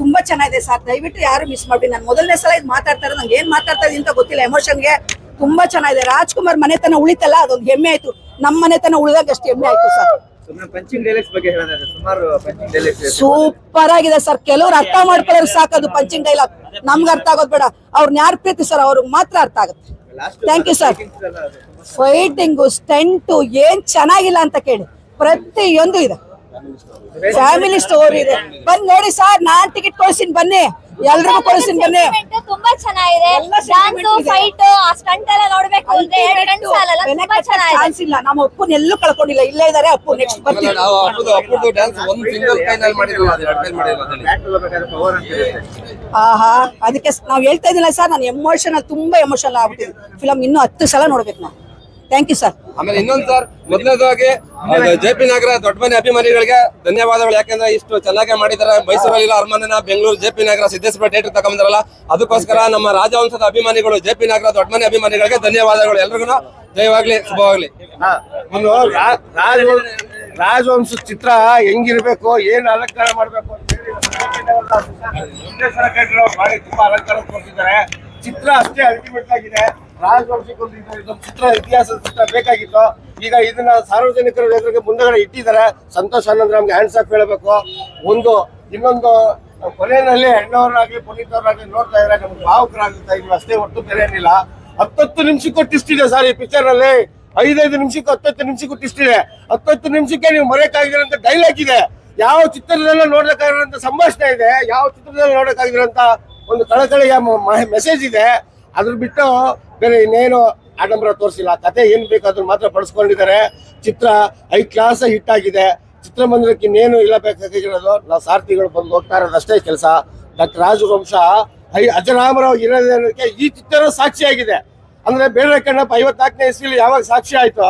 ತುಂಬಾ ಚೆನ್ನಾಗಿದೆ ಸರ್. ದಯವಿಟ್ಟು ಯಾರು ಮಿಸ್ ಮಾಡಿ ನಾನು ಮೊದಲನೇ ಸಲ ಇದು ಮಾತಾಡ್ತಾ ಇರೋದು. ನಂಗೆ ಏನ್ ಮಾತಾಡ್ತಾ ಇದೀನಿ ಅಂತ ಗೊತ್ತಿಲ್ಲ. ಎಮೋಷನ್ಗೆ ತುಂಬಾ ಚೆನ್ನಾಗಿದೆ. ರಾಜ್ಕುಮಾರ್ ಮನೆತನ ಉಳಿತಲ್ಲ ಅದೊಂದು ಹೆಮ್ಮೆ ಆಯ್ತು. ನಮ್ಮ ಮನೆತನ ಉಳಿದಾಗ ಅಷ್ಟು ಹೆಮ್ಮೆ ಆಯ್ತು ಸರ್. ಪಂಚಿಂಗ್ ಡೈಲೆಕ್ಸ್ ಬಗ್ಗೆ ಹೇಳೋದಾದ್ರೆ ಸುಮಾರು ಪಂಚಿಂಗ್ ಡೈಲೆಕ್ಸ್ ಸೂಪರ್ ಆಗಿದೆ ಸರ್. ಕೆಲವ್ರು ಅರ್ಥ ಮಾಡ್ಕೊಳ್ಳೋರು ಸಾಕದು ಪಂಚಿಂಗ್ ಡೈಲಾಗ್ ನಮ್ಗೆ ಅರ್ಥ ಆಗೋದು ಬೇಡ. ಅವ್ರನ್ನ ಯಾರು ಪ್ರೀತಿ ಸರ್? ಅವ್ರಿಗೆ ಮಾತ್ರ ಅರ್ಥ ಆಗುತ್ತೆ. Thank you sir fighting stunt ಏನ್ ಚೆನ್ನಾಗಿಲ್ಲ ಅಂತ ಕೇಳಿ. ಪ್ರತಿಯೊಂದು ಇದೆ. ಫ್ಯಾಮಿಲಿ ಸ್ಟೋರಿ ಇದೆ. ಬಂದ್ ನೋಡಿ ಸರ್ ನಾನ್ ಟಿಕೆಟ್ ಕೊಡಿಸ್ತೀನಿ ಬನ್ನಿ. ಎಲ್ರಿಗೂ ಕೊಡಿಸ್ತೀನಿ ಬನ್ನಿ. ತುಂಬಾ ಚೆನ್ನಾಗಿದೆ. ಫೈಟ್ ಆ ಸ್ಟಂಟ್ ಎಲ್ಲ ನೋಡ್ಬೇಕು ಅಂದ್ರೆ ಎರಡು ಗಂಟೆ ಸಾಲಲ್ಲ ತುಂಬಾ ಚೆನ್ನಾಗಿದೆ. ಚಾನ್ಸ್ ಇಲ್ಲ. ನಮ್ಮ ಅಪ್ಪನ ಎಲ್ಲೂ ಕಳ್ಕೊಂಡಿಲ್ಲ. ಇಲ್ಲೇ ಇದಾರೆ ಅಪ್ಪು ನೆಕ್ಸ್ಟ್ ಬರ್ತೀವಿ ನಾವು ಅಪ್ಪುದು ಅಪ್ಪುದು ಡ್ಯಾನ್ಸ್ ಒಂದ್ ಸಿಂಗಲ್ ಕೈನಲ್ಲಿ ಮಾಡಿರಲ್ಲ ಅದು ಎರಡು ಕೈ ಮಾಡಿರಲ್ಲ ಅಂತ ಹೇಳಿ ಪವರ್ ಅಂತ ಇರುತ್ತೆ. ಆಹಾ ಅದಕ್ಕೆ ನಾವ್ ಹೇಳ್ತಾ ಇದ್ದಿಲ್ಲ ಸರ್ ನಾನು ಎಮೋಷನಲ್ ತುಂಬಾ ಎಮೋಷನಲ್ ಆಗ್ಬಿಟ್ಟಿದೆ ಫಿಲಮ್ ಇನ್ನೂ ಹತ್ತು ಸಲ ನೋಡ್ಬೇಕು ನಾವು ಥ್ಯಾಂಕ್ ಯು ಸರ್ ಆಮೇಲೆ ಇನ್ನೊಂದ್ ಸರ್ ಮೊದಲನೇದಾಗಿ ಜೆ ಪಿ ನಗರ ದೊಡ್ಡ ಮನೆ ಅಭಿಮಾನಿಗಳಿಗೆ ಧನ್ಯವಾದಗಳು. ಯಾಕಂದ್ರೆ ಇಷ್ಟು ಚೆನ್ನಾಗಿ ಮಾಡಿದಾರೆ ಮೈಸೂರಲ್ಲಿರೋ ಅರಮನೆನ Bengaluru J P Nagar Siddeshwara theatre ತಗೊಂಡ್ರಲ್ಲ ಅದಕ್ಕೋಸ್ಕರ ನಮ್ಮ ರಾಜವಂಶದ ಅಭಿಮಾನಿಗಳು, ಜೆ ಪಿ ನಗರ ದೊಡ್ಡ ಮನೆ ಅಭಿಮಾನಿಗಳಿಗೆ ಧನ್ಯವಾದಗಳು. ಎಲ್ರಿಗೂ ಜಯವಾಗ್ಲಿ, ಶುಭವಾಗ್ಲಿ. ರಾಜವಂಶ ಚಿತ್ರ ಹೆಂಗಿರ್ಬೇಕು, ಏನ್ ಅಲಂಕಾರ ಮಾಡ್ಬೇಕು ತುಂಬಾ ಅಲಂಕಾರ ತೋರಿಸಿದ್ದಾರೆ ಚಿತ್ರ ಅಷ್ಟೇ ಅಲ್ಟಿಮೇಟ್ ಆಗಿದೆ. ರಾಜವಂಶಕ್ಕೊಂದು ಚಿತ್ರ, ಇತಿಹಾಸದ ಚಿತ್ರ ಬೇಕಾಗಿತ್ತು. ಈಗ ಇದನ್ನ ಸಾರ್ವಜನಿಕರು ಎದುರಿಗೆ ಮುಂದಗಡೆ ಇಟ್ಟಿದ್ದಾರೆ. ಸಂತೋಷ್ ಆನಂದ್ ನಮ್ಗೆ ಹ್ಯಾಂಡ್ಸ್ ಆಫ್ ಹೇಳಬೇಕು. ಒಂದು, ಇನ್ನೊಂದು, ಕೊನೆಯಲ್ಲಿ ಹೆಣ್ಣವರಾಗಿ ಪುನೀತ್ ಅವ್ರಾಗ್ಲಿ ನೋಡ್ತಾ ಇದ್ರೆ ನಮ್ಗೆ ಭಾವುಕರಾಗ್ತಾ ಇದೀವಿ ಅಷ್ಟೇ ಹೊರತು ಬೇರೆ ಏನಿಲ್ಲ. ಹತ್ತತ್ತು ನಿಮಿಷಕ್ಕೂ ಟಿಸ್ಟ್ ಇದೆ ಸರ್ ಈ ಪಿಕ್ಚರ್ ಅಲ್ಲಿ. ಐದೈದು ನಿಮಿಷಕ್ಕೂ, ಹತ್ತತ್ತು ನಿಮಿಷಕ್ಕೂ ಟಿಸ್ಟ್ ಇದೆ ಹತ್ತತ್ತು ನಿಮಿಷಕ್ಕೆ ನೀವು ಅಂತ ಡೈಲಾಗ್ ಇದೆ. ಯಾವ ಚಿತ್ರದಲ್ಲೂ ನೋಡ್ಬೇಕಾಗಿರೋಂಥ ಸಂಭಾಷಣೆ ಇದೆ. ಯಾವ ಚಿತ್ರದಲ್ಲಿ ಅಂತ ಒಂದು ಕಳಕಳಿಯ ಮೆಸೇಜ್ ಇದೆ. ಅದ್ರ ಬಿಟ್ಟು ಬೇರೆ ಇನ್ನೇನು ಆಡಂಬರ ತೋರಿಸಿಲ್ಲ. ಕತೆ ಏನ್ ಬೇಕಾದ್ರೂ ಮಾತ್ರ ಬಳಸ್ಕೊಂಡಿದ್ದಾರೆ ಚಿತ್ರ ಐ ಕ್ಲಾಸ್ ಹಿಟ್ ಆಗಿದೆ. ಚಿತ್ರಮಂದಿರಕ್ಕೆ ಇನ್ನೇನು ಇಲ್ಲ ಬೇಕಾಗಿರೋದು. ನಾವು ಸಾರ್ಥಿಗಳು ಬಂದು ಹೋಗ್ತಾ ಇರೋದು ಅಷ್ಟೇ ಕೆಲಸ. ಡಾಕ್ಟರ್ ರಾಜವಂಶ ಐ ಅಜರಾಮರಾವ್ ಇರೋದಕ್ಕೆ ಈ ಚಿತ್ರ ಸಾಕ್ಷಿಯಾಗಿದೆ ಅಂದ್ರೆ ಬೇರೆ ಕಣ್ಣಪ್ಪ, ಐವತ್ನಾಲ್ಕನೇ ಇಸ್ವಿಲಿ ಯಾವಾಗ ಸಾಕ್ಷಿ ಆಯ್ತು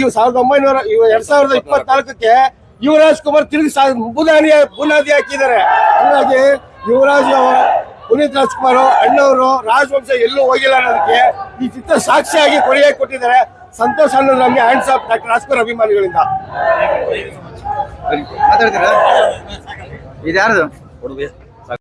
ಇವು ಸಾವಿರದ ಒಂಬೈನೂರ ಇವು ಎರಡ್ ಸಾವಿರದ ಇಪ್ಪತ್ನಾಲ್ಕಕ್ಕೆ ಯುವರಾಜ್ ಕುಮಾರ್ ತಿರುಗಿ ಬುನಾದಿ ಬುನಾದಿ ಹಾಕಿದ್ದಾರೆ. ಹಾಗಾಗಿ ಯುವರಾಜ್ ಅವರು ಪುನೀತ್ ರಾಜ್ಕುಮಾರ್ ಅಣ್ಣವರು ರಾಜವಂಶ ಎಲ್ಲೂ ಹೋಗಿಲ್ಲ ಅನ್ನೋದಕ್ಕೆ ಈ ಚಿತ್ರ ಸಾಕ್ಷಿಯಾಗಿ ಕೊಡುಗೆ ಕೊಟ್ಟಿದ್ದಾರೆ. ಸಂತೋಷ ಅನ್ನೋದು ನಮಗೆ ಹ್ಯಾಂಡ್ಸ್ ಆಫ್ ಡಾಕ್ಟರ್ ರಾಜ್ಕುಮಾರ್ ಅಭಿಮಾನಿಗಳಿಂದ. ಇದ್ಯಾರ್ದು?